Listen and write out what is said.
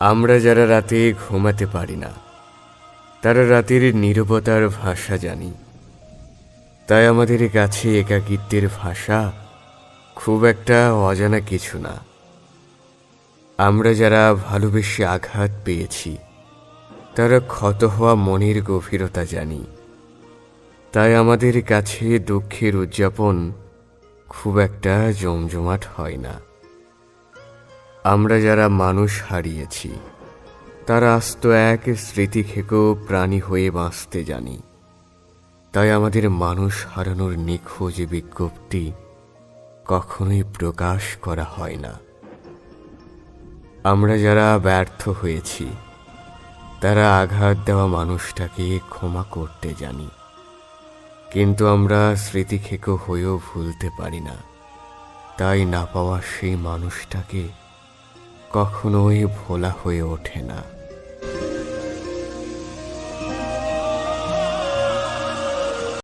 আমরা যারা রাতে ঘুমাতে পারি না, তারা রাতের নীরবতার ভাষা জানি। তাই আমাদের কাছে একাকিত্বের ভাষা খুব একটা অজানা কিছু না। আমরা যারা ভালোবেসে আঘাত পেয়েছি, তারা ক্ষত হওয়া মনের গভীরতা জানি। তাই আমাদের কাছে দুঃখের উদযাপন খুব একটা জমজমাট হয় না। আমরা যারা মানুষ হারিয়েছি, তারা আস্ত এক স্মৃতি খেকো প্রাণী হয়ে বাঁচতে জানি। তাই আমাদের মানুষ হারানোর নিখোঁজ বিজ্ঞপ্তি কখনোই প্রকাশ করা হয় না। আমরা যারা ব্যর্থ হয়েছি, তারা আঘাত দেওয়া মানুষটাকে ক্ষমা করতে জানি। কিন্তু আমরা স্মৃতি খেকো হয়েও ভুলতে পারি না। তাই না পাওয়া সেই মানুষটাকে কখনোই ভোলা হয়ে ওঠে না।